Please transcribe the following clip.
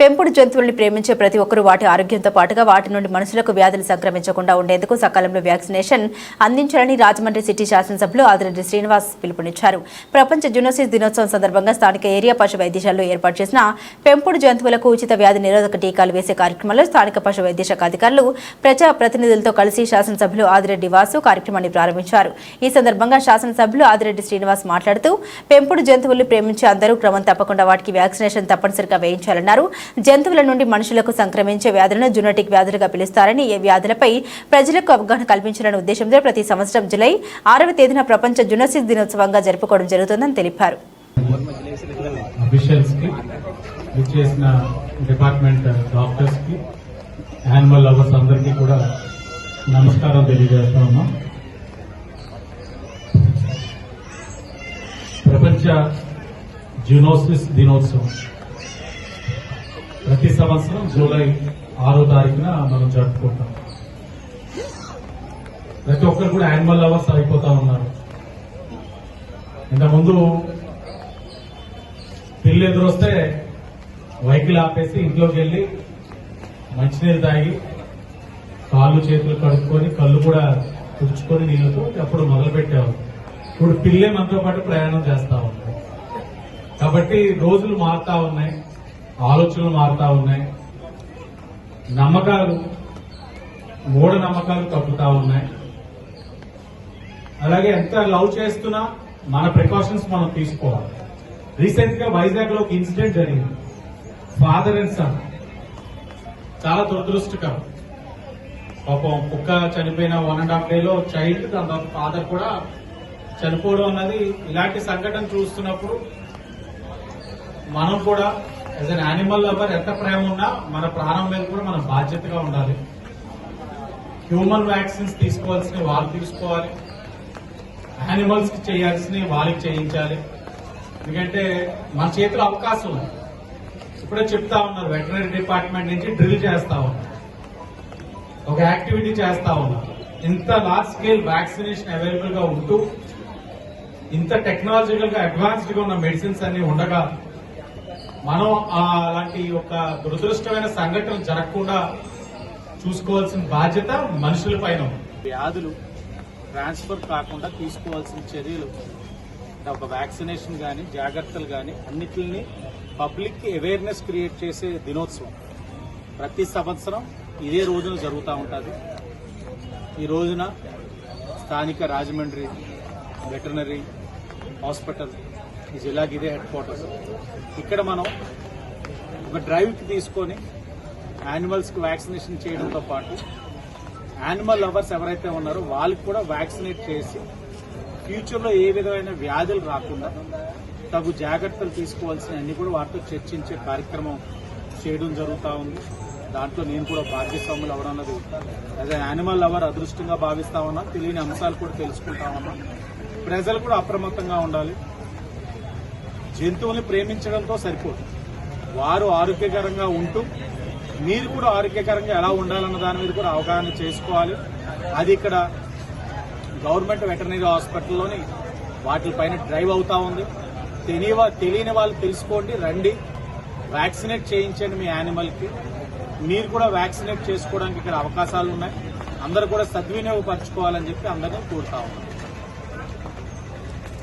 పెంపుడు జంతువుల్ని ప్రేమించే ప్రతి ఒక్కరూ వాటి ఆరోగ్యంతో పాటుగా వాటి నుండి మనుషులకు వ్యాధులు సంక్రమించకుండా ఉండేందుకు సకాలంలో వ్యాక్సినేషన్ అందించాలని రాజమండ్రి సిటీ శాసనసభ్యులు ఆదిరెడ్డి శ్రీనివాస్ పిలుపునిచ్చారు. ప్రపంచ జునోసిస్ దినోత్సవం సందర్భంగా స్థానిక ఏరియా పశు వైద్యశాలలో ఏర్పాటు చేసిన పెంపుడు జంతువులకు ఉచిత వ్యాధి నిరోధక టీకాలు వేసే కార్యక్రమంలో స్థానిక పశు వైద్యశాఖ అధికారులు ప్రజా ప్రతినిధులతో కలిసి శాసనసభ్యులు ఆదిరెడ్డి వాసు కార్యక్రమాన్ని ప్రారంభించారు. ఈ సందర్భంగా శాసనసభ్యులు ఆదిరెడ్డి శ్రీనివాస్ మాట్లాడుతూ పెంపుడు జంతువులు ప్రేమించే అందరూ క్రమం తప్పకుండా వాటికి వ్యాక్సినేషన్ తప్పనిసరిగా వేయించాలన్నారు. జంతువుల నుండి మనుషులకు సంక్రమించే వ్యాధులను జునోటిక్ వ్యాధులుగా పిలుస్తారని ఈ వ్యాధులపై ప్రజలకు అవగాహన కల్పించాలనే ఉద్దేశంతో ప్రతి సంవత్సరం జులై ఆరవ తేదీన ప్రపంచ జునోసిస్ దినోత్సవంగా జరుపుకోవడం జరుగుతుందని తెలిపారు. డిపార్ట్మెంట్ డాక్టర్స్కి యానిమల్ లవర్స్ అందరికీ కూడా నమస్కారం తెలియజేస్తా ఉన్నాం. ప్రపంచ జూనోసిస్ దినోత్సవం ప్రతి సంవత్సరం జూలై ఆరో తారీఖున మనం జరుపుకుంటాం. ప్రతి ఒక్కరు కూడా యానిమల్ లవర్స్ అయిపోతా ఉన్నారు. ఇంతకుముందు పిల్లి ఎదురొస్తే వెహికల్ ఆపేసి ఇంట్లోకి వెళ్ళి మంచినీళ్ళు తాగి కాళ్ళు చేతులు కడుక్కొని కళ్ళు కూడా తుడుచుకొని నీళ్ళతో అప్పుడు మొదలుపెట్టేవారు ఇప్పుడు పిల్లే మనతో పాటు ప్రయాణం చేస్తా ఉంది కాబట్టి రోజులు మారుతా ఉన్నాయి. ఆలోచనలు మారుతా ఉన్నాయి. నమ్మకాలు మూఢ నమ్మకాలు తప్పుతా ఉన్నాయి. అలాగే ఎంత లవ్ చేస్తున్నా మన ప్రికాషన్స్ మనం తీసుకోవాలి. రీసెంట్గా వైజాగ్లో ఒక ఇన్సిడెంట్ జరిగింది. Father and son. చాలా దురదృష్టకరం. పాపం కుక్క చనిపోయిన వన్ అండ్ హాఫ్ డేలో చైల్డ్ దాని ఫాదర్ కూడా చనిపోవడం అన్నది ఇలాంటి సంఘటన చూస్తున్నప్పుడు మనం కూడా యాజ్ అన్ యానిమల్ లవర్ ఎంత ప్రేమ ఉన్నా మన ప్రాణం మీద కూడా మనం బాధ్యతగా ఉండాలి. హ్యూమన్ వ్యాక్సిన్స్ తీసుకోవాల్సినవి వాళ్ళు తీసుకోవాలి. యానిమల్స్కి చేయాల్సినవి వాళ్ళకి చేయించాలి. ఎందుకంటే మన చేతిలో అవకాశం ఉంది. ఇప్పుడే చెప్తా ఉన్నారు వెటనరీ డిపార్ట్మెంట్ నుంచి డ్రిల్ చేస్తా ఉన్నారు. ఒక యాక్టివిటీ చేస్తా ఉన్నారు. ఇంత లార్జ్ స్కేల్ వ్యాక్సినేషన్ అవైలబుల్గా ఉంటూ ఇంత టెక్నాలజికల్గా అడ్వాన్స్డ్గా ఉన్న మెడిసిన్స్ అన్ని ఉండగా మనం అలాంటి ఒక దురదృష్టమైన సంఘటన జరగకుండా చూసుకోవాల్సిన బాధ్యత మనుషుల పైన వ్యాధులు ట్రాన్స్ఫర్ కాకుండా తీసుకోవాల్సిన చర్యలు ఒక వ్యాక్సినేషన్ కానీ జాగ్రత్తలు కానీ అన్నిటిని పబ్లిక్కి అవేర్నెస్ క్రియేట్ చేసే దినోత్సవం. ప్రతి సంవత్సరం ఇదే రోజున జరుగుతూ ఉంటుంది. ఈ రోజున స్థానిక రాజమండ్రి వెటర్నరీ హాస్పిటల్ ఈ జిల్లాకి ఇదే హెడ్ క్వార్టర్స్ ఇక్కడ మనం ఒక డ్రైవ్కి తీసుకొని యానిమల్స్కి వ్యాక్సినేషన్ చేయడంతో పాటు యానిమల్ లవర్స్ ఎవరైతే ఉన్నారో వాళ్ళకి కూడా వ్యాక్సినేట్ చేసి ఫ్యూచర్లో ఏ విధమైన వ్యాధులు రాకుండా తగు జాగ్రత్తలు తీసుకోవాల్సినవన్నీ కూడా వారితో చర్చించే కార్యక్రమం చేయడం జరుగుతూ ఉంది. దాంట్లో నేను కూడా భాగ్యస్వాములు అవడం అన్నది యాజ్ యానిమల్ లవర్ అదృష్టంగా భావిస్తా ఉన్నా తెలియని అంశాలు కూడా తెలుసుకుంటా ఉన్నా. ప్రజలు కూడా అప్రమత్తంగా ఉండాలి. జంతువుల్ని ప్రేమించడంతో సరిపోదు. వారు ఆరోగ్యకరంగా ఉంటూ మీరు కూడా ఆరోగ్యకరంగా ఎలా ఉండాలన్న దాని మీద కూడా అవగాహన చేసుకోవాలి. అది ఇక్కడ గవర్నమెంట్ వెటర్నరీ హాస్పిటల్లోని వాటిపైన డ్రైవ్ అవుతా ఉంది. తెలియ తెలియని వాళ్ళు తెలుసుకోండి రండి. వ్యాక్సినేట్ చేయించండి మీ యానిమల్కి. మీరు కూడా వ్యాక్సినేట్ చేసుకోవడానికి ఇక్కడ అవకాశాలు ఉన్నాయి. అందరూ కూడా సద్వినియోగపరచుకోవాలని చెప్పి అందరినీ కోరుతా ఉన్నాం.